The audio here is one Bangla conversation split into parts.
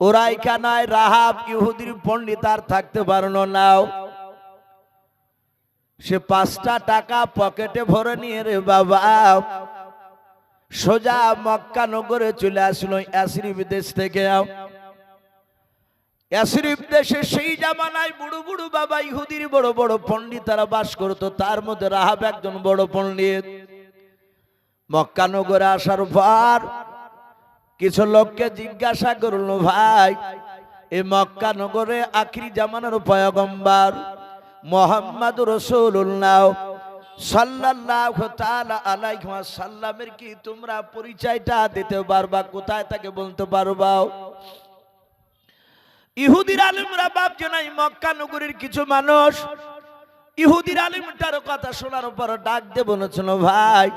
ওরাই কানায় রাহাব ইহুদির পণ্ডিত আর থাকতে পারল নাও সে পাঁচটা টাকা পকেটে ভরে নিয়ে রে বাবা, সোজা মক্কা নগরে চলে আসলো অ্যাসিরিফ দেশ থেকে। অ্যাসিরিফ দেশে সেই জামানায় বুড়ো বুড়ো বাবা ইহুদির বড় বড় পণ্ডিতারা বাস করতো, তার মধ্যে রাহাব একজন বড় পণ্ডিত। মক্কা নগরে আসার পর কিছু লোককে জিজ্ঞাসা করল ভাই এই মক্কা নগরে আখিরি জামানার পয়গম্বর মোহাম্মদ রসুল্লাহ কি তোমরা পরিচয়টা কোথায় তাকে বলতে মক্কা নগরীর কিছু মানুষ ইহুদির আলেমটার কথা শোনার পর ডাক দিয়ে ভাই।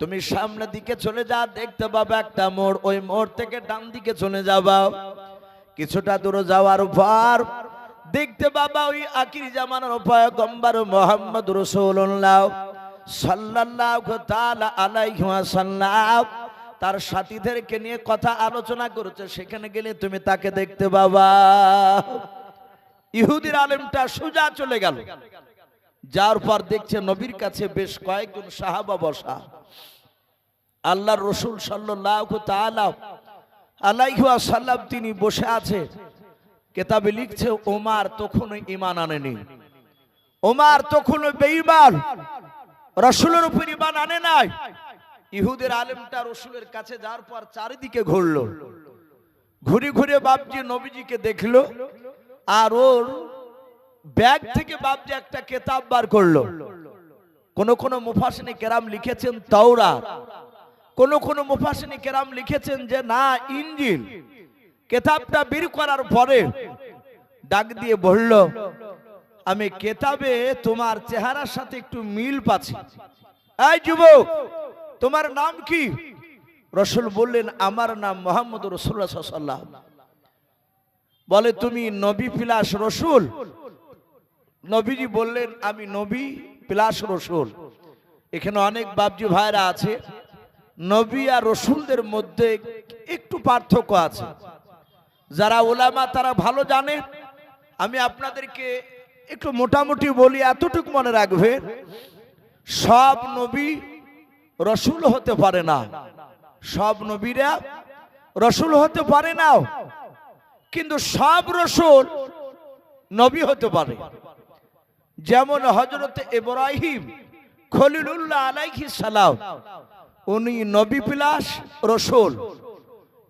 তুমি সামনে দিকে চলে যা, দেখতে পাবে একটা মোড়। ওই মোড় থেকে ডান দিকে চলে যাবা কিছুটা দূরে যাওয়ার পর দেখতে বাবা ওই আকির জামানার পয়গম্বর মোহাম্মদ রসুল্লাহ সাল্লাল্লাহু তাআলা আলাইহি তার সাথীদেরকে নিয়ে কথা আলোচনা করেছে। সেখানে গেলে তুমি তাকে দেখতে বাবা ইহুদির আলেমটা সোজা চলে গেল। যার পর দেখছে নবীর কাছে বেশ কয়েকজন সাহাবা বসা। আল্লাহর রসুল সাল্লাল্লাহু তাআলা আলাইহি ওয়াসাল্লাম তিনি বসে আছে। কেতাবে লিখছে, ওমার তখনও ইমান আনেনি। ওমার তখনও বেঈমান। রসুলের উপর ইমান আনে নাই। ইহুদের আলেমটা রসুলের কাছে যাওয়ার পর চারিদিকে ঘুরলো। ঘুরে ঘুরে বাপজি নবীজিকে দেখল আর ওর ব্যাগ থেকে বাপজি একটা কেতাব বার করল। কোন কোন মুফাসিনী কেরাম লিখেছেন তাওরা কোন কোন মুফাসিনী কেরাম লিখেছেন যে, না, ইঞ্জিল। কেতাবটা বের করার পরে ডাক দিয়ে বলল, আমি কেতাবে তোমার চেহারার সাথে একটু মিল পাচ্ছি। এই যুবক, তোমার নাম কি? রসুল বললেন, আমার নাম মোহাম্মদ রসুল্লাহ বলে, তুমি নবী পিলাস রসুল? নবীজি বললেন, আমি নবী পিলাস রসুল। এখানে অনেক বাবজি ভাইরা আছে। নবী আর রসুলদের মধ্যে একটু পার্থক্য আছে। যারা ওলামা, তারা ভালো জানে। আমি আপনাদেরকে একটু মোটামুটি বলি, এতটুকু মনে রাখবে, সব নবী রসুল হতে পারে না। সব নবীরা রসুল হতে পারে না, কিন্তু সব রসুল নবী হতে পারে। যেমন হজরত ইব্রাহিম খলিলুল্লাহ আলাইহি সালাম উনি নবী বিলাস রসুল।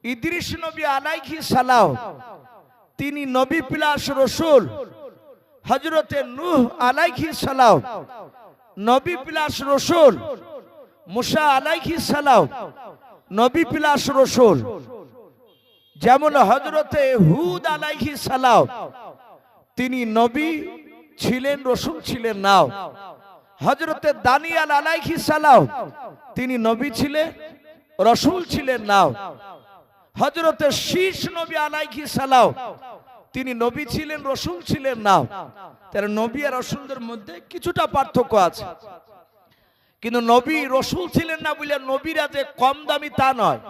ইদ্রিস নবী আলাইহি সালাম, তিনি নবী বিলাস রসুল। হজরতে নূহ আলাইহি সালাম, নবী বিলাস রসুল। মুসা আলাইহি সালাম, নবী বিলাস রসুল। যেমন হজরতে হুদ আলাইহি সালাম, তিনি নবী ছিলেন, রসুল ছিলেন নাও। হজরতে দানিয়াল আলাইহি সালাম, তিনি নবী ছিলেন, রসুল ছিলেন নাও। হজরতে শীষ নবী আলাইহি সালাম, তিনি নবী ছিলেন, রসুল ছিলেন নাও। তার নবী আর রসুলদের মধ্যে কিছুটা পার্থক্য আছে। কিন্তু নবী রসুল ছিলেন না বলে নবীরা যে কম দামি তা নয়।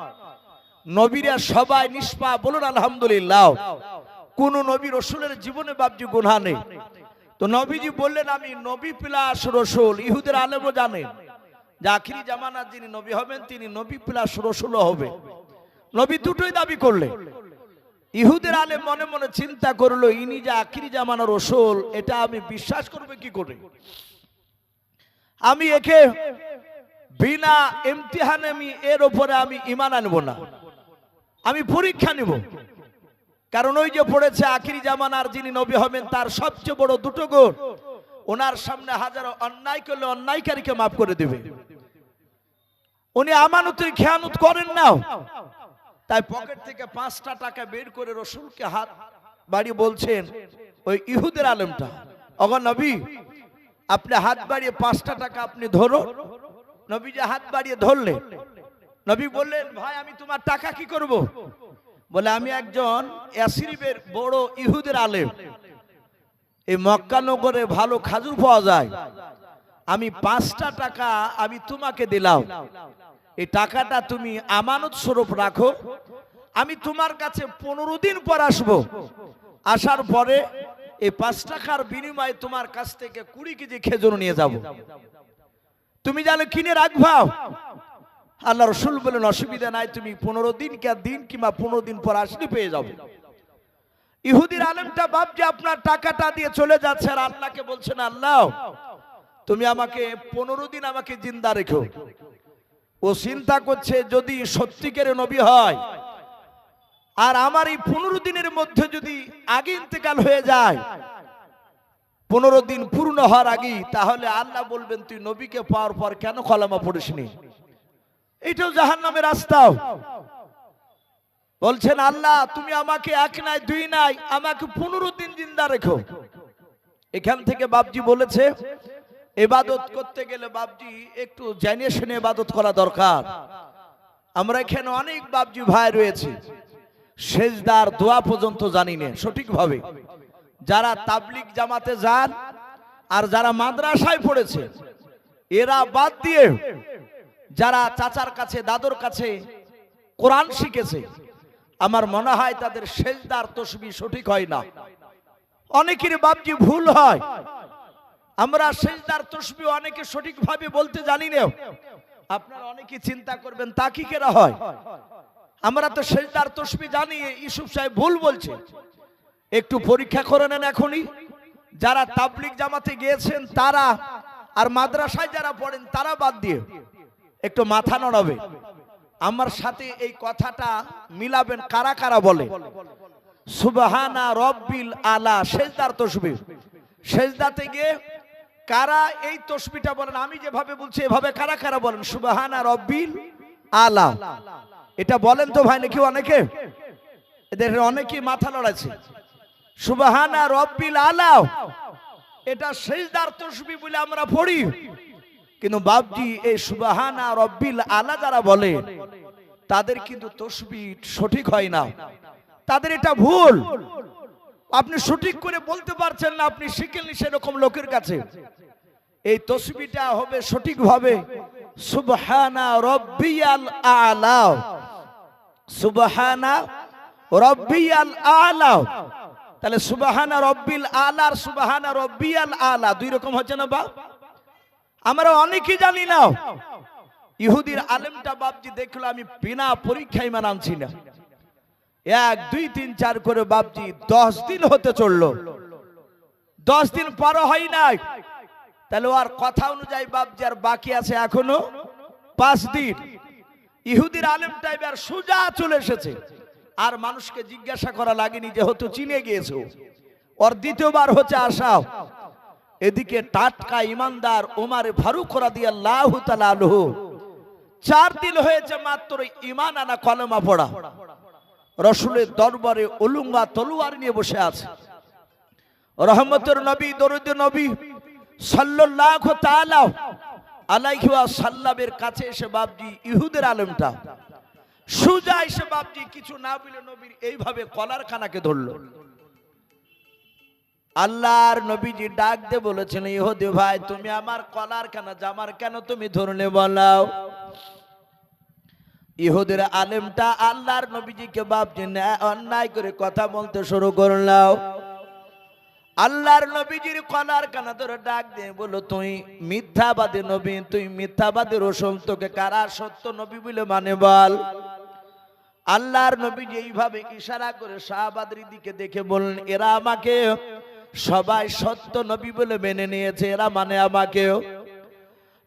নবীরা সবাই নিষ্পা বলুন আলহামদুলিল্লাহ। কোন নবী রসুলের জীবনে বাবজি গুনহা নেই। তো নবীজি বললেন, আমি নবী প্লাস রসুল। ইহুদের আলেমও জানেন যে আখিরি জামানার যিনি নবী হবেন, তিনি নবী প্লাস রসুলও হবে। নবী দুটোই দাবি করলে। ইহুদের আলে মনে মনে চিন্তা করল, ইনি যে আখিরি জামানার রসুল, এটা আমি বিশ্বাস করবে কি করে? আমি একে বিনা ইমতিহানে আমি, এর ওপরে আমি ইমান আনব না। আমি পরীক্ষা নিব। কারণ ওই যে পড়েছে, আখিরি জামানার যিনি নবী হবেন, তার সবচেয়ে বড় দুটো গুণ। ওনার সামনে হাজারো অন্যায় করলে অন্যায়কারীকে মাফ করে দেবে। উনি আমানতের খেয়ানত করেন না তাই পকেট থেকে পাঁচটা টাকা বের করে রসুলকে হাত বাড়ি বলছেন, ওই ইহুদের আলেমটা অগর নবী, আপনি হাত বাড়িয়ে পাঁচটা টাকা আপনি ধরো। নবী যে হাত বাড়িয়ে ধরলেন নবী বললেন, ভাই, আমি তোমার টাকা কি করব? বলে, আমি একজন অ্যাসিরিবের বড় ইহুদের আলেম। এই মক্কা নগরে ভালো খাজুর পাওয়া যায়। আমি পাঁচটা টাকা আমি তোমাকে দিলাম। এই টাকাটা তুমি আমানত স্বরূপ রাখো। আমি তোমার কাছে পনেরো দিন পর আসব। আসার পরে এই পাঁচ টাকার বিনিময়ে তোমার কাছ থেকে কুড়ি কেজি খেজুর নিয়ে যাব। তুমি জানো কিনে রাখবাও আল্লাহ রসুল বলেন, অসুবিধা নাই, তুমি পনেরো দিন কে দিন কিংবা পনেরো দিন পর আসলে পেয়ে যাবে। ইহুদির আলেমটা ভাবছে, আপনার টাকাটা দিয়ে চলে যাচ্ছে আর আল্লাহকে বলছেন আল্লাহ, তুমি আমাকে পনেরো দিন আমাকে জিন্দা রেখো। ও চিন্তা করছে, যদি সত্যিকার নবী হয় আর আমার এই পনেরো দিনের মধ্যে যদি আগে ইন্তেকাল হয়ে যায়, পনেরো দিন পূর্ণ হওয়ার আগে তাহলে আল্লাহ বলবেন, তুই নবীকে পাওয়ার পর কেন কলামা পড়িসনি? এটাও জাহান নামের রাস্তাও। বলছেন, আল্লাহ, তুমি আমাকে এক নাই, দুই নাই, আমাকে পনেরো দিন জিন্দা রেখো। এখান থেকে বাবজি বলেছে, এবাদত করতে গেলে বাবজি একটু জানিয়ে শুনে এবাদত করা দরকার। আমরা এখানে অনেক বাবজি ভাই রয়েছে, সেজদার দোয়া পর্যন্ত জানি না, সঠিকভাবে। যারা তাবলিক জামাতে যান আর যারা মাদ্রাসায় পড়েছে, এরা বাদ দিয়ে যারা চাচার কাছে, দাদুর কাছে কোরআন শিখেছে, আমার মনে হয় তাদের সেজদার তসবি সঠিক হয় না। অনেকের বাবজি ভুল হয়। আমরা সেজদার তসবি অনেকে সঠিকভাবে বলতে জানি না। আপনারা অনেকে চিন্তা করবেন, তা কি কেরা হয়? আমরা তো সেজদার তসবি জানি ইসুফ সাহেব ভুল বলছে। একটু পরীক্ষা করে নেন এখনই। যারা তাবলিক জামাতে গিয়েছেন, তারা আর মাদ্রাসায় যারা পড়েন, তারা বাদ দিয়ে। একটু মাথা নড়াবে। আমার সাথে এই কথাটা মিলাবেন কারা কারা বলে? সুবাহানা রব্বিল আলা, সেজদার তসবি সেজদাতে গিয়ে কারা এই তসবিটা বলেন? আমি যেভাবে বলছি, এভাবে কারা কারা বলেন? সুবাহানা রব্বিল আলা। এটা বলেন তো ভাই নাকি অনেকে? এদের অনেকেই মাথা লড়াচ্ছে সুবাহানা রব্বিল আলা। এটা সেজদার তসবি বলে আমরা পড়ি। কিন্তু বাবজি এই সুবাহানা রব্বিল আলা যারা বলে, তাদের কিন্তু তসবি সঠিক হয় না। তাদের এটা ভুল। আপনি সঠিক করে বলতে পারছেন না, আপনি শিখেননি সেরকম লোকের কাছে। এই তসবিটা হবে সঠিকভাবে, সুবহানা রব্বিয়াল আলা। সুবহানা রব্বিয়াল আলা। তাহলে সুবাহানা রব্বিল আলা আর সুবহানা রব্বিয়াল আলা, দুই রকম হচ্ছে না বা? আমরা অনেকেই জানি না ইহুদির আলেমটা বাপজি দেখল, আমি বিনা পরীক্ষায় মান আনছি না। এক, দুই, তিন, চার করে বাপজি দশ দিন হতে চলল। দশ দিন পর হয় নাই। তাহলে আর কথা অনুযায়ী বাপজি আর বাকি আছে এখনও পাঁচ দিন। ইহুদির আলেম টাইপ আর সোজা চলে এসেছে। আর মানুষকে জিজ্ঞাসা করা লাগেনি যেহেতু চিনে গিয়েছে। ওর দ্বিতীয়বার হচ্ছে আসা এদিকে টাটকা ইমানদার ওমার ফারুক রাদি আল্লাহ তালালহ চার দিন হয়েছে মাত্র ইমান আনা কলমা পড়া। রসুলের দরবারে উলুঙ্গা তলুয়ার নিয়ে বসে আছে। রহমতের নবী, দরুদ নবী সাল্লাল্লাহু তাআলা আলাইহি ওয়া সাল্লামের কাছে এসে বাপজি ইহুদের আলেমটা। সুজা এসে বাপজি কিছু না বলে নবীর এইভাবে কলার খানাকে ধরলো। আল্লাহর নবীজি ডাক দে বলেছেন, ইহুদি ভাই, তুমি আমার কলার কেন, জামার কেন তুমি ধরলে বলাও? ইহুদের আলেমটা আল্লাহর নবীজিকে বাপজি ন্যায় অন্যায় করে কথা বলতে শুরু করলাও। আল্লাহর নবীজির কলার কানা ধরে ডাক দিয়ে বলো তুই মিথ্যাবাদী নবী, তুই মিথ্যাবাদী রসুল, তোকে কারা সত্য নবী বলে মানে বল? আল্লাহর নবীজি এইভাবে ইশারা করে শাহবাদের দিকে দেখে বললেন, এরা আমাকে সবাই সত্য নবী বলে মেনে নিয়েছে। এরা মানে আমাকেও।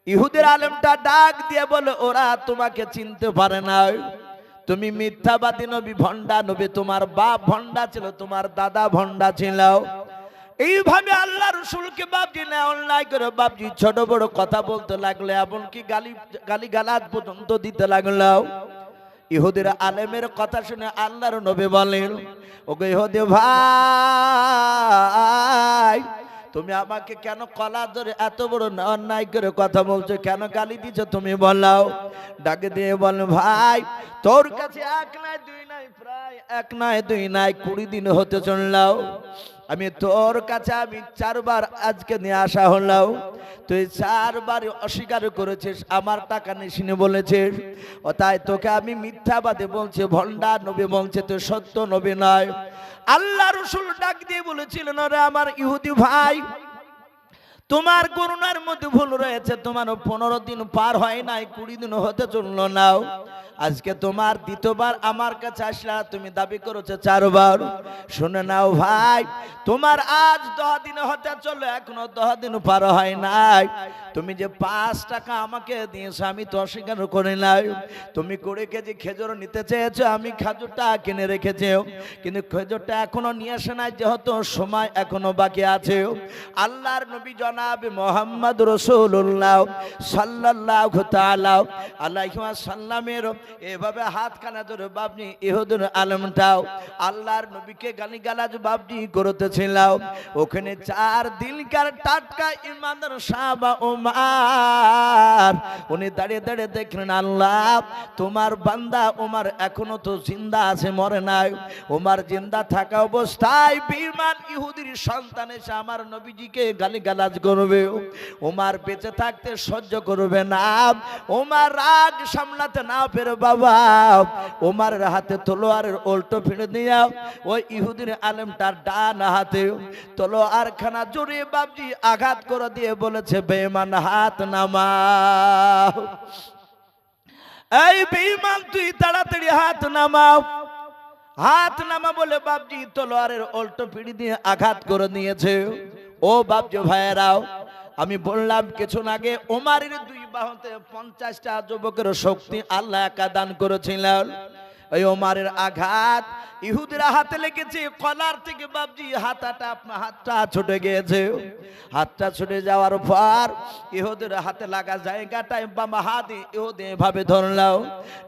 ইহুদের আলেমটা ডাক দিয়ে বলে, ওরা তোমাকে চিনতে পারে না তুমি মিথ্যাবাদী নবী, ভণ্ডা নবী। তোমার বাপ ভণ্ডা ছিল, তোমার দাদা ভণ্ডা ছিল। এইভাবে আল্লাহ রসুলকে বাপজি না, অন্যায় করে বাপজি ছোট বড় কথা বলতে লাগল, এমনকি গালি গালি গালাজ পর্যন্ত দিতে লাগল। ইহুদের আলেমের কথা শুনে আল্লাহর নবী বলেন ওকে ইহুদি ভাই, তুমি আমাকে কেন কলা ধরে এত বড় অন্যায় করে কথা বলছো? কেন গালি দিচ্ছ তুমি বলাও? ডাকে দিয়ে বল ভাই, তোর কাছে এক নাই, দুই নাই, প্রায় এক নাই, দুই নাই, কুড়ি দিন হতে চললাও। আমি তোর কাছে আমি চারবার আজকে নিয়ে আসা হলাম। তুই চারবার অস্বীকার করেছিস, আমার টাকা নিশিনে বলেছিস। ও তাই তোকে আমি মিথ্যাবাদে বলছি ভণ্ডা নবী বলছে, তুই সত্য নবী নয়। আল্লাহ রসুল ডাক দিয়ে বলেছিলেন রে আমার ইহুদি ভাই তোমার করুণার মধ্যে ভুল রয়েছে তোমার পনেরো দিন পার হয় নাই, কুড়ি দিন হতে চলল নাও। আজকে তোমার দ্বিতীয়বার আমার কাছে আসলা, তুমি দাবি করেছ চারবার। শুনে নাও ভাই, তোমার আজ দহ দিন হতে চলো এখনও দহ দিন পার হয় নাই। তুমি যে পাঁচ টাকা আমাকে দিয়েছ, আমি তো অস্বীকার করে নাই। তুমি কুড়ি কেজি খেজুর নিতে চেয়েছো, আমি খেজুরটা কিনে রেখেছি। কিন্তু খেজুরটা এখনও নিয়ে আসে নাই, যেহেতু সময় এখনও বাকি আছে। আল্লাহর নবী জনাব মোহাম্মদ রসুল্লাহ সাল্লাহ আল্লাহ সাল্লামের এভাবে হাত খানা ধরে বাপনি ইহুদুর আলমটাও আল্লাহর নবীকে গালি গালাজ বাপনি করতেছিলাম ওখানে চার দিনকার টাটকা ইমানদার সাহাবা ওমার উনি দাঁড়িয়ে দাঁড়িয়ে দেখলেন, আল্লাহ, তোমার বান্দা ওমার এখনও তো জিন্দা আছে, মরে নাই। ওমার জিন্দা থাকা অবস্থায় বিমান ইহুদির সন্তান এসে আমার নবীজিকে গালি গালাজ করবে? ওমার বেঁচে থাকতে সহ্য করবে না। ওমার রাগ সামলাতে না পেরে বাবা ওমারের হাতে তলোয়ারের উল্টো ফিরে দিয়া ওই ইহুদির আলেমটার ডান হাতে তলোয়ার খানা জড়িয়ে বাবজি আঘাত করে দিয়ে বলেছে বেমান হাত নামা এই বেঈমান, তুই তাড়াতাড়ি হাত নামাও। হাত নামা বলে বাবজি তলোয়ারের উল্টো পিড়ি দিয়ে আঘাত করে নিয়েছে। ও বাপ বাবজি ভাইয়েরাও, আমি বললাম, কিছু আগে ওমারের দুই বাহুতে পঞ্চাশটা যুবকের শক্তি আল্লাহ একা দান করেছিলেন। ওই ওমারের আঘাত। ইহুদিরা হাতে লেগেছে, কলার থেকে বাবজি, হাতাটা আপনার হাতটা ছুটে গিয়েছে। হাতটা ছুটে যাওয়ার পর ইহুদের হাতে লাগা জায়গাটায় বামা হাত ইহুদি এভাবে ধরলাম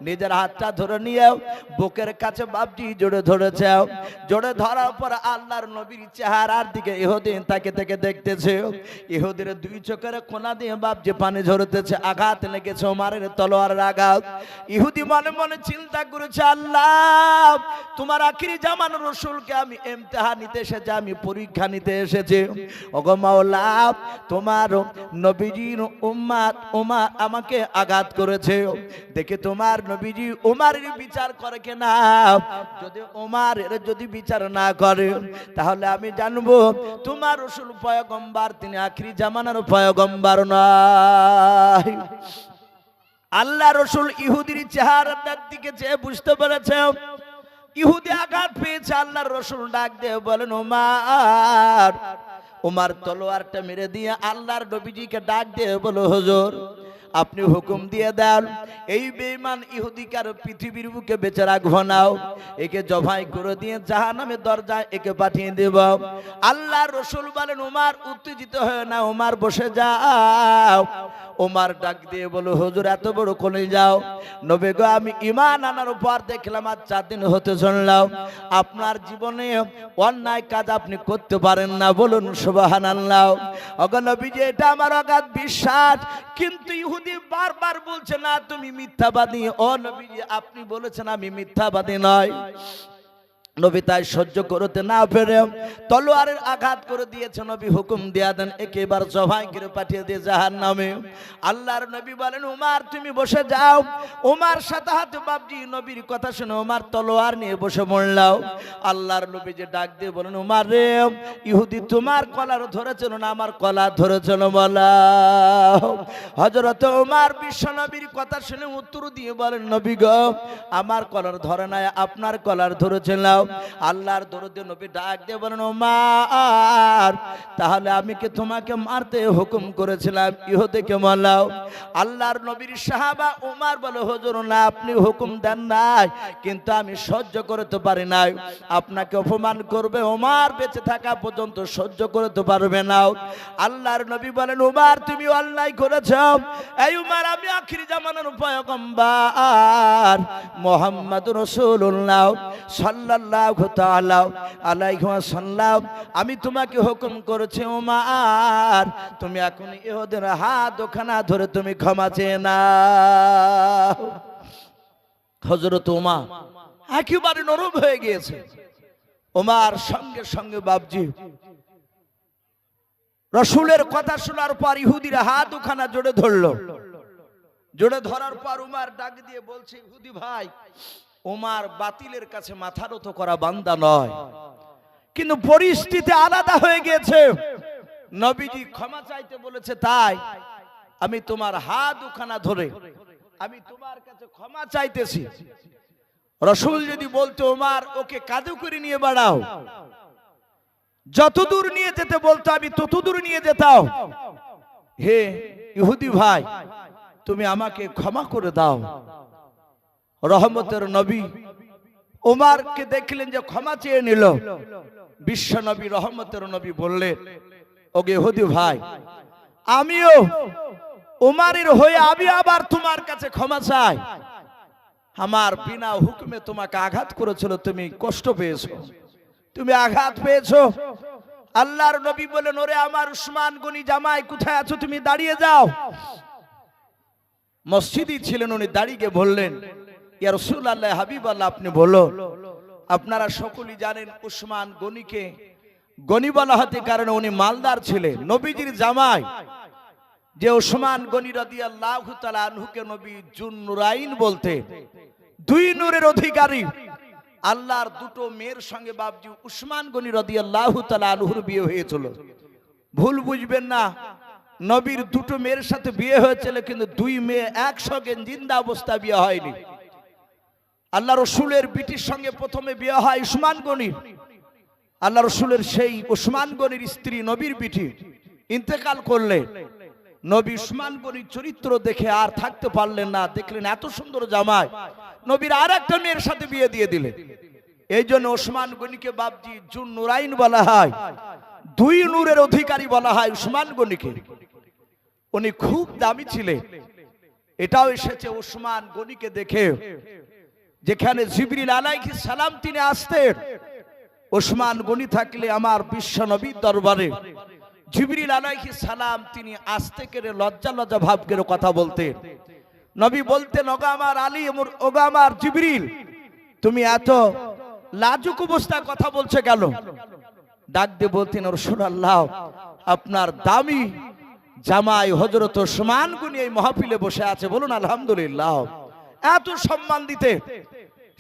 নিজের হাতটা ধরে নিয়ে বুকের কাছে বাবজি জোরে ধরেছে। জোরে ধরার পর আল্লাহর নবীর চেহারার দিকে ইহুদিন তাকে থেকে দেখতেছে। ইহুদের দুই চোখের কোনা দিয়ে বাবজি পানি ঝরতেছে, আঘাত লেগেছে ওমারের তলোয়ারের আঘাত। ইহুদি মনে মনে চিন্তা করেছে আল্লাহ তোমার আখিরি জামান রসুলকে আমি এমতেহা নিতে এসেছি, আমি পরীক্ষা নিতে এসেছি। ওগো তোমার নবীজির উম্মাত উমা আমাকে আঘাত করেছে। দেখে তোমার নবীজি উমারের বিচার করে কিনা? যদি উমারের যদি বিচার না করে, তাহলে আমি জানব তোমার রসুল পয়গম্বার, তিনি আখিরি জামানার পয়গম্বার নয়। আল্লাহ রসুল ইহুদির চেহারাটার দিকে চেয়ে বুঝতে পেরেছে, ইহুদি আঘাত পেয়েছে, আল্লাহর রসুল ডাক দিয়ে বলেন, ওমার ওমার তলোয়ারটা মেরে দিয়ে আল্লাহর নবীজিকে ডাক দিয়ে বলো, হুজুর আপনি হুকুম দিয়ে দেন, এই বেঈমান ইহুদিকার পৃথিবীর বুকে বেঁচে রাখব নাও একে জবাই করে দিয়ে জাহান্নামের দরজায় একে পাঠিয়ে দেব। আল্লাহ রসুল বলেন, উমার উত্তেজিত হয়ে না, উমার বসে যাও। ওমার ডাক দিয়ে বলো, হুজুর, এত বড় কোলে যাও নবে গো, আমি ইমান আনার পর দেখলাম আর চার দিন হতে শুনলাম আপনার জীবনে অন্যায় কাজ আপনি করতে পারেন না, বলুন সুবাহান আল্লাহ অগনবী যে এটা আমার অগাধ বিশ্বাস। কিন্তু ইহুদি বারবার বলছে না তুমি মিথ্যাবাদী। ও নবী আপনি বলেছেন আমি মিথ্যাবাদী নয়। নবী তাই সহ্য করতে না পেরে তলোয়ারের আঘাত করে দিয়েছে নবী হুকুম দিয়া দেন, একেবার সবাই করে পাঠিয়ে দিয়ে জাহান নামে আল্লাহর নবী বলেন, উমার, তুমি বসে যাও। উমার সাথে হাতে বাবজি নবীর কথা শুনে উমার তলোয়ার নিয়ে বসে মরলাও। আল্লাহর নবী যে ডাক দিয়ে বলেন, উমার রে, ইহুদি তোমার কলার ধরেছিল না আমার কলা ধরেছিল বলা? হজরত উমার বিশ্ব নবীর কথা শুনে উত্তর দিয়ে বলেন, নবী গো, আমার কলার ধরে নাই, আপনার কলার ধরেছিলাম। আল্লাহর দরদে নবী ডাক দিয়ে বলেন ওমার তাহলে আমি কি তোমাকে মারতে হুকুম করেছিলাম? ইহুদিকে মারলাও আল্লাহর নবীর সাহাবা উমার বলে, হুজুর, না, আপনি হুকুম দেন নাই, কিন্তু আমি সহ্য করতে পারি নাই। আপনাকে অপমান করবে ওমার বেঁচে থাকা পর্যন্ত সহ্য করতে পারবে না। আল্লাহর নবী বলেন, উমার, তুমি অন্যায় করেছ। এই উমার, আমি আখিরি জামানার পয়গম্বার মোহাম্মদ রসুল্লাহ সাল্লাল্লাহু তাআলা আলাইহি ওয়াসাল্লাম আমি তোমাকে হুকুম করেছি, উমার, তুমি এখন ইহুদের হাত ওখানা ধরে তুমি ক্ষমা চেয়ে না হযরত উমা একেবারে নরম হয়ে গিয়েছে। ওমার সঙ্গে সঙ্গে বাবজি রসুলের কথা শোনার পর ইহুদিরা হাত ওখানা জোড়ে ধরলো। জোড়ে ধরার পর উমার ডাক দিয়ে বলছে, ইহুদি ভাই ওমার বাতিলের কাছে মাথা নত করা বান্দা নয়। কিন্তু পরিস্থিতি আলাদা হয়ে গেছে নবীজি ক্ষমা চাইতে বলেছে, তাই আমি তোমার হাত ওখানা ধরে, আমি তোমার কাছে ক্ষমা চাইতেছি। রসুল যদি বলতো, ওমার, ওকে কাদু করে নিয়ে বাড়াও। যতদূর নিয়ে যেতে বলতো, আমি ততদূর নিয়ে যেতাম। হে ইহুদি ভাই, তুমি আমাকে ক্ষমা করে দাও। রহমতের নবী। ওমারকে দেখলেন যে ক্ষমা চেয়ে নিল। বিশ্ব নবী রহমতের নবী বললেন ওগে ইহুদি ভাই, আমিও উমারের হয়ে আমি আবার তোমার কাছে ক্ষমা চাই। আমার বিনা হুকুমে তোমাকে আঘাত করেছিল, তুমি কষ্ট পেয়েছ। তুমি আঘাত পেয়েছ। আল্লাহর নবী বলেন ওরে আমার উসমান গনি জামাই, কোথায় আছো? তুমি দাঁড়িয়ে যাও। মসজিদই ছিলেন, উনি দাঁড়িয়ে বললেন আল্লাহ হাবিব আল্লাহ আপনি বলো। আপনারা সকলেই জানেন উসমান গনিকে। গনি বলা হতে কারণে উনি মালদার নবীজির জামাই। যে গনি নবী জুন নুরাইন বলতে। দুই নূরের অধিকারী। আল্লাহর দুটো মেয়ের সঙ্গে বাবজি উসমান গনি রদি আল্লাহ আনহুর বিয়ে হয়েছিল। ভুল বুঝবেন না, নবীর দুটো মেয়ের সাথে বিয়ে হয়েছিল, কিন্তু দুই মেয়ে একসঙ্গে জিন্দা অবস্থা বিয়ে হয়নি। আল্লাহ রসুলের বিটির সঙ্গে প্রথমে বিয়ে হয় উসমান গনির। আল্লাহ রসুলের সেই উসমান গনির স্ত্রী নবীর বিটি। ইন্তেকাল করলে নবী উসমান গনির চরিত্র দেখে আর থাকতে পারলেন না। দেখলেন এত সুন্দর জামাই। নবীর আর একটা মেয়ের সাথে বিয়ে দিয়ে দিলেন এই জন্য ওসমান গনিকে বাবজি জুন নুরাইন বলা হয়। দুই নূরের অধিকারী বলা হয় উসমান গনিকে। উনি খুব দামি ছিলেন। এটাও এসেছে ওসমান গনিকে দেখে। যেখানে জিবরিল আলাইহি সালাম তিনি আসতেন, ওসমান গনি থাকলে আমার বিশ্ব নবীর দরবারে। জিবরিল আলাইহি সালাম তিনি আসতে কেড়ে লজ্জা লজ্জা ভাব করে কথা বলতেন। নবী বলতেন, ওগা আমার আলী ওগা আমার জিবরিল, তুমি এত লাজুক অবস্থায় কথা বলছে কেন? ডাক দিয়ে বলতেন রসুল আল্লাহ, আপনার দামি জামাই হজরত ওসমান গুনি এই মহাপিলে বসে আছে, বলুন আলহামদুলিল্লাহ। এত সম্মান দিতে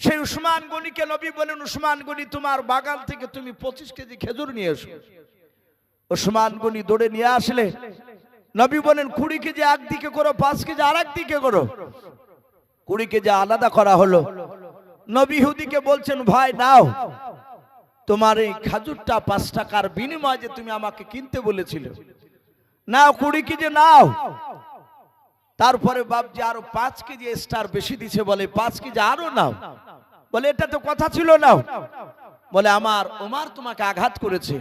সেই উসমান গনিকে নবী বলেন, উসমান গনি, তোমার বাগান থেকে তুমি পঁচিশ কেজি খেজুর নিয়ে এসো। উসমান গনি দৌড়ে নিয়ে আসলে। নবী বলেন, কুড়ি কেজি একদিকে করো, পাঁচ কেজি আর দিকে করো। কুড়ি কেজি আলাদা করা হলো। নবী হুদিকে বলছেন, ভাই, নাও। তোমার এই খাজুরটা পাঁচ টাকার বিনিময়ে যে তুমি আমাকে কিনতে বলেছিলে। নাও, কুড়ি কেজি নাও। তারপরে বাপজি আরও পাঁচ কেজি স্টার বেশি দিছে বলে, পাঁচ কেজি আরও নাও। বলে, এটা তো কথা ছিল না বলে, আমার ওমার তোমাকে আঘাত করেছে।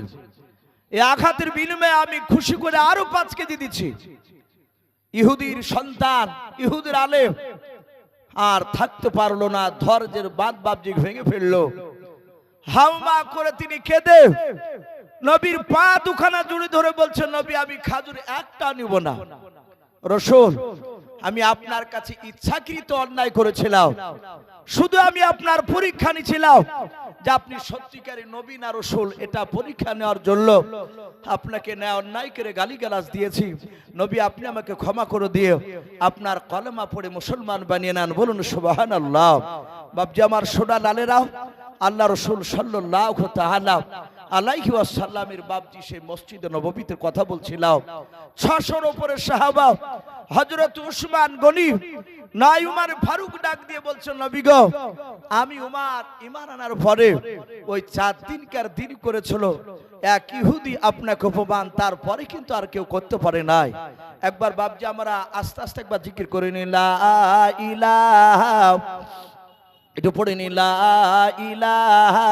এই আঘাতের বিনিময়ে আমি খুশি করে আরও পাঁচ কেজি দিচ্ছি। ইহুদির সন্তান, ইহুদির আলেম আর থাকতে পারল না, ধৈর্যের বাদ বাবজি ভেঙে ফেলল। হাউমা করে তিনি কেঁদে নবীর পা দুখানা জুড়ে ধরে বলছেন নবী, আমি খাজুর একটা নিব না। রসুল আমি আপনার কাছে ইচ্ছাকৃত অন্যায় করেছিলাম। শুধু আমি আপনার পরীক্ষা নিছিলাম যে আপনি সত্যিকারী নবী না রসুল এটা পরীক্ষা নেওয়ার জন্য আপনাকে ন্যায় অন্যায় করে গালিগালাজ দিয়েছি। নবী আপনি আমাকে ক্ষমা করে দিয়ে আপনার কলমা পড়ে মুসলমান বানিয়ে নেন বলুন সুবাহান আল্লাহ বাবজি আমার সোনা লালেরাও আল্লাহ রসুল সাল্লাহ তাআলা আলাইহি ওয়াসাল্লামের বাপজি সেই মসজিদে নববীতে কথা বলছিলাম। ছশোর উপরে সাহাবা হযরত উসমান গনি নাই উমার ফারুক ডাক দিয়ে বলছেন নবী গো, আমি উমার ইমান আনার পরে ওই চার দিনকার দিন করেছিল। এক ইহুদি আপনাকে অপমান, তারপরে কিন্তু আর কেউ করতে পারে নাই। একবার বাপজি আমরা আস্তে আস্তে একবার জিকির করে নিলাম ইলাহা, একটু পড়ে নিলা ইলাহা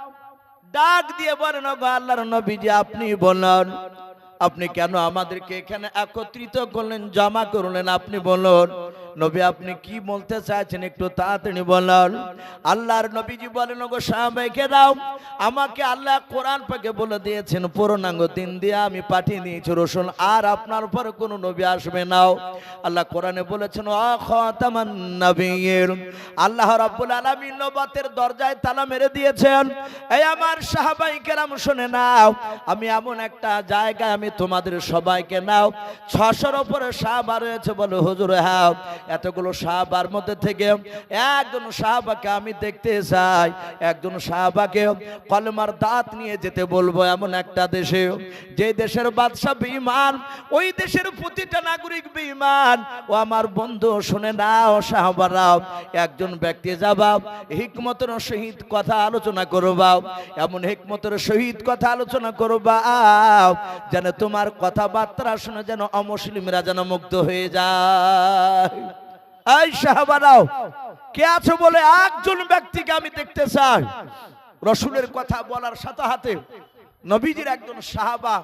ডাক দিয়ে বলেন গো আল্লাহর নবী যে আপনি বলেন। আপনি কেন আমাদেরকে এখানে একত্রিত করলেন, জমা করলেন, আপনি বলুন। নবী, আপনি কি বলতে চাইছেন? একটু তাড়াতাড়ি বলুন। আল্লাহর নবীজি বলেন গো সাহাবাইকে দাও। আমাকে আল্লাহ কোরআন পাকে বলে দিয়েছেন পুরোনাঙ্গ দিন দিয়ে আমি পাঠিয়ে দিয়েছি রসুন আর আপনার উপর কোনো নবী আসবে নাও আল্লাহ কোরআনে বলেছেন আল্লাহ রাব্বুল আলামিন নবাতের দরজায় তালা মেরে দিয়েছেন। এই আমার সাহাবাই কেরাম, শুনে নাও। আমি এমন একটা জায়গায় আমি তোমাদের সবাইকে নাও। ছশোর উপরে সাহাবা রয়েছে বলে হুজুর হ্যাঁ। এতগুলো সাহাবার মধ্যে থেকে একজন সাহাবাকে আমি দেখতে চাই। একজন সাহাবাকে কলমার দাঁত নিয়ে যেতে বলব এমন একটা দেশে। যে দেশের বাদশাহ বিমান ওই দেশের প্রতিটা নাগরিক বিমান ও আমার বন্ধু, শুনে নাও সাহাবারাও একজন ব্যক্তি যাবা, হিকমতের সহিত কথা আলোচনা করবা, এমন হিকমতের সহিত কথা আলোচনা করবা, যেন তোমার কথাবার্তা শুনে যেন অমুসলিমরা যেন মুগ্ধ হয়ে যায়। এই সাহাবারাও কে আছে বলে একজন ব্যক্তিকে আমি দেখতে চাই? রসুলের কথা বলার সাথে হাতে নবীজির একজন সাহাবা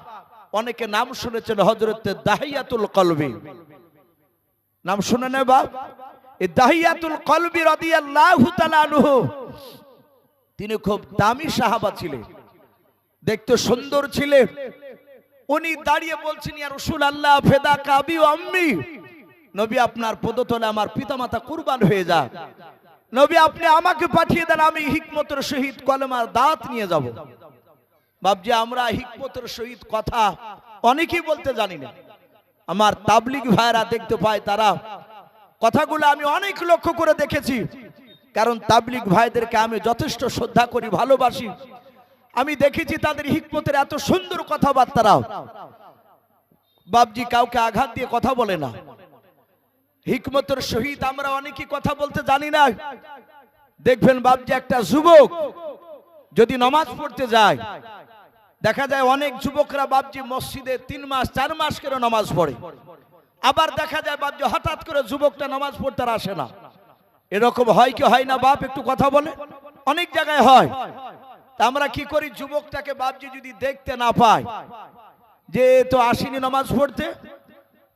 অনেকে নাম শুনেছেন হজরত দাহিয়াতুল কলবি। নাম শুনে নে বাপ। এই দাহিয়াতুল কলবি রাদিয়াল্লাহু তাআলা আনহু। তিনি খুব দামি সাহাবা ছিলেন। দেখতে সুন্দর ছিলেন। উনি দাঁড়িয়ে বলছেন, ইয়া রসুল আল্লাহ ফেদা কাবি আম্মি। নবী আপনার পদতলে আমার পিতামাতা কুরবান হয়ে যাক। নবী আপনি আমাকে পাঠিয়ে দেন, আমি হিকমতের সহিত কলমার দাঁত নিয়ে যাব। বাবজি আমরা হিকমতের সহিত কথা অনেকেই বলতে জানি না। আমার তাবলিগ ভাইরা দেখতে পায় তারা। কথাগুলো আমি অনেক লক্ষ্য করে দেখেছি। কারণ তাবলিগ ভাইদেরকে আমি যথেষ্ট শ্রদ্ধা করি, ভালোবাসি। আমি দেখেছি তাদের হিকমতের এত সুন্দর কথাবার্তারাও। বাবজি কাউকে আঘাত দিয়ে কথা বলে না। হিকমতের সহিত আমরা অনেকেই কথা বলতে জানি না। দেখবেন বাবজি একটা যুবক যদি নমাজ পড়তে যায়, দেখা যায় অনেক যুবকরা বাবজি মসজিদে তিন মাস, চার মাস করে নমাজ পড়ে। আবার দেখা যায় বাবজি হঠাৎ করে যুবকটা নামাজ পড়তে আসে না। এরকম হয় কি, হয় না? বাপ একটু কথা বলে। অনেক জায়গায় হয়। তা আমরা কি করি? যুবকটাকে বাপজি যদি দেখতে না পাই যে তো আসেনি নামাজ পড়তে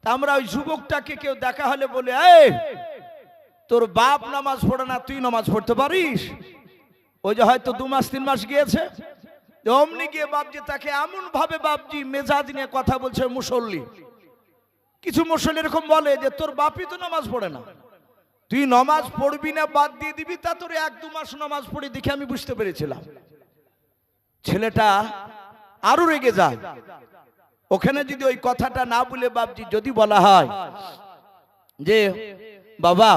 তা আমরা ওই যুবকটাকে কেউ দেখা হলে বলে তোর বাপ নামাজ পড়ে না, তুই নামাজ পড়তে পারিস? ওই যে হয়তো দু মাস, তিন মাস গিয়েছে। অমনি গিয়ে বাপজি তাকে এমন ভাবে বাপজি মেজাজ নিয়ে কথা বলছে, মুসল্লি। কিছু মুসল্লি এরকম বলে যে, তোর বাপই তো নামাজ পড়ে না। তুই নামাজ পড়বি না, বাদ দিয়ে দিবি, তা তোর এক দু মাস নামাজ পড়ে দেখে আমি বুঝতে পেরেছিলাম। ছেলেটা আরও রেগে যায়। ওখানে যদি ওই কথাটা না বলে বাপজি, যদি বলা হয় যে, বাবা,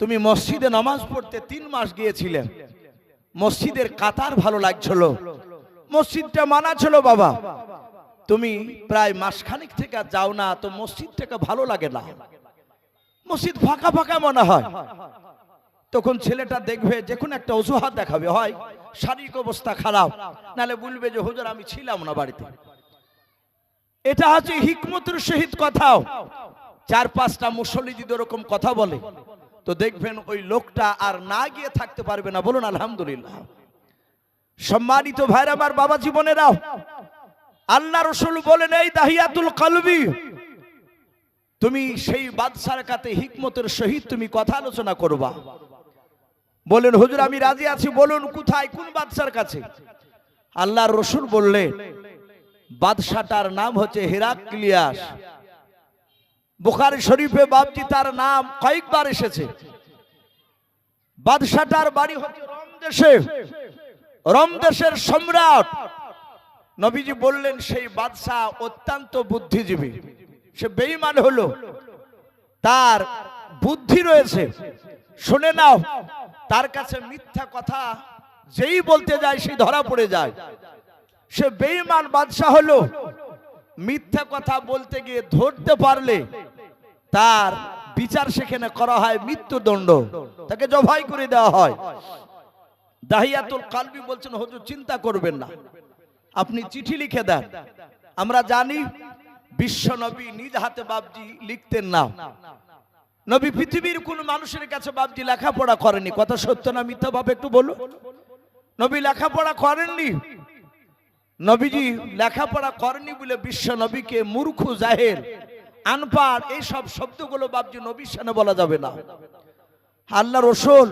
তুমি মসজিদে নামাজ পড়তে তিন মাস গিয়েছিলে, মসজিদের কাতার ভালো লাগছিল, মসজিদটা মানা ছিল, বাবা। তুমি প্রায় মাসখানিক থেকে যাও না, তো মসজিদটাকে ভালো লাগে না। মসজিদ ফাঁকা ফাঁকা মনে হয়। তখন ছেলেটা দেখবে যে কোনো একটা অজুহাত দেখাবে, হয়, শারীরিক অবস্থা খারাপ, নালে বলবে যে, হুজুর, আমি ছিলাম না বাড়িতে। এটা হচ্ছে হিকমতের সহিত কথাও। চার পাঁচটা মুসল্লি যদি ওরকম কথা বলে, তো দেখবেন ওই লোকটা আর না গিয়ে থাকতে পারবে না। বলুন, আলহামদুলিল্লাহ। সম্মানিত ভাইরা আমার বাবা জীবনেরাও, আল্লাহ রসুল বলেন, এই দাহিয়াতুল কালবি, তুমি সেই বাদশার কাতে হিকমতের সহিত তুমি কথা আলোচনা করবা। বলেন, হুজুর, আমি রাজি আছি, বলুন, কোথায়, কোন বাদশার কাছে? আল্লাহর রসুল বললেন বাদশাটার নাম হচ্ছে হেরাক্লিয়াস। বুখারি শরীফে বাপজি তার নাম কয়েকবার এসেছে। বাদশাটার বাড়ি হচ্ছে রম সম্রাট। নবীজি বললেন, সেই বাদশাহ অত্যন্ত বুদ্ধিজীবী। সে বেঈমান হলো। তার বুদ্ধি রয়েছে। শুনে নাও, তার কাছে মিথ্যা কথা যেই বলতে যায়, সেই ধরা পড়ে যায়। সে বেঈমান বাদশাহ হলো। মিথ্যা কথা বলতে গিয়ে ধরতে পারলে তার বিচার সেখানে করা হয় মৃত্যুদণ্ড। তাকে জবাই করে দেওয়া হয়। দাহিয়াতুল কালবি বলছেন, হুজুর, চিন্তা করবেন না। আপনি চিঠি লিখে দেন। আমরা জানি বিশ্ব নবী নিজ হাতে বাবজি লিখতেন না। নবী পৃথিবীর কোন মানুষের কাছে বাবজি লেখাপড়া করেনি কথা সত্য না মিথ্যা ভাবে একটু বলুন? নবী লেখাপড়া করেননি? নবীজি লেখাপড়া করেনি বলে বিশ্ব নবীকে মূর্খ, জাহের আনপাড় এই সব শব্দগুলো বাবজি নবীর সামনে বলা যাবে না। আল্লাহ রসুল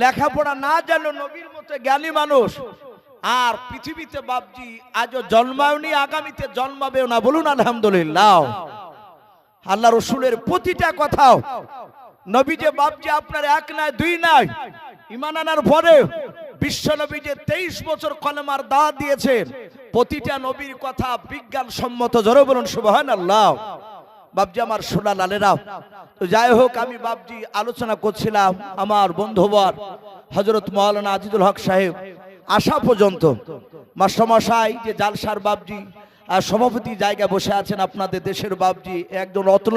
লেখাপড়া না জানো নবীর মতো জ্ঞানী মানুষ। আর পৃথিবীতে বাবজি আজও জন্মায়নি, আগামীতে জন্মাবেও না, বলুন আলহামদুলিল্লাহ। আল্লাহ রসুলের প্রতিটা কথাও নবী যে বাবজি আপনার এক নয় দুই নয় ইমান আনার পরে বিশ্ব নবী যে তেইশ বছর কলেমার দা দিয়েছেন, প্রতিটা নবীর কথা বিজ্ঞান সম্মত জোরে বলুন সুবহান আল্লাহ বাবজি আমার সোনা লালেরা, তো যাই হোক, আমি বাবজি আলোচনা করছিলাম আমার বন্ধুবর হজরত মৌলানা আজিদুল হক সাহেব, আসা পর্যন্ত। মাস্টারমশাই, যে জালসার বাবজি আর সভাপতি জায়গায় বসে আছেন আপনাদের দেশের বাবজি একজন রত্ন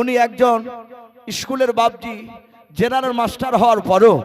উনি একজন স্কুলের বাবজি জেনারেল মাস্টার হওয়ার পরও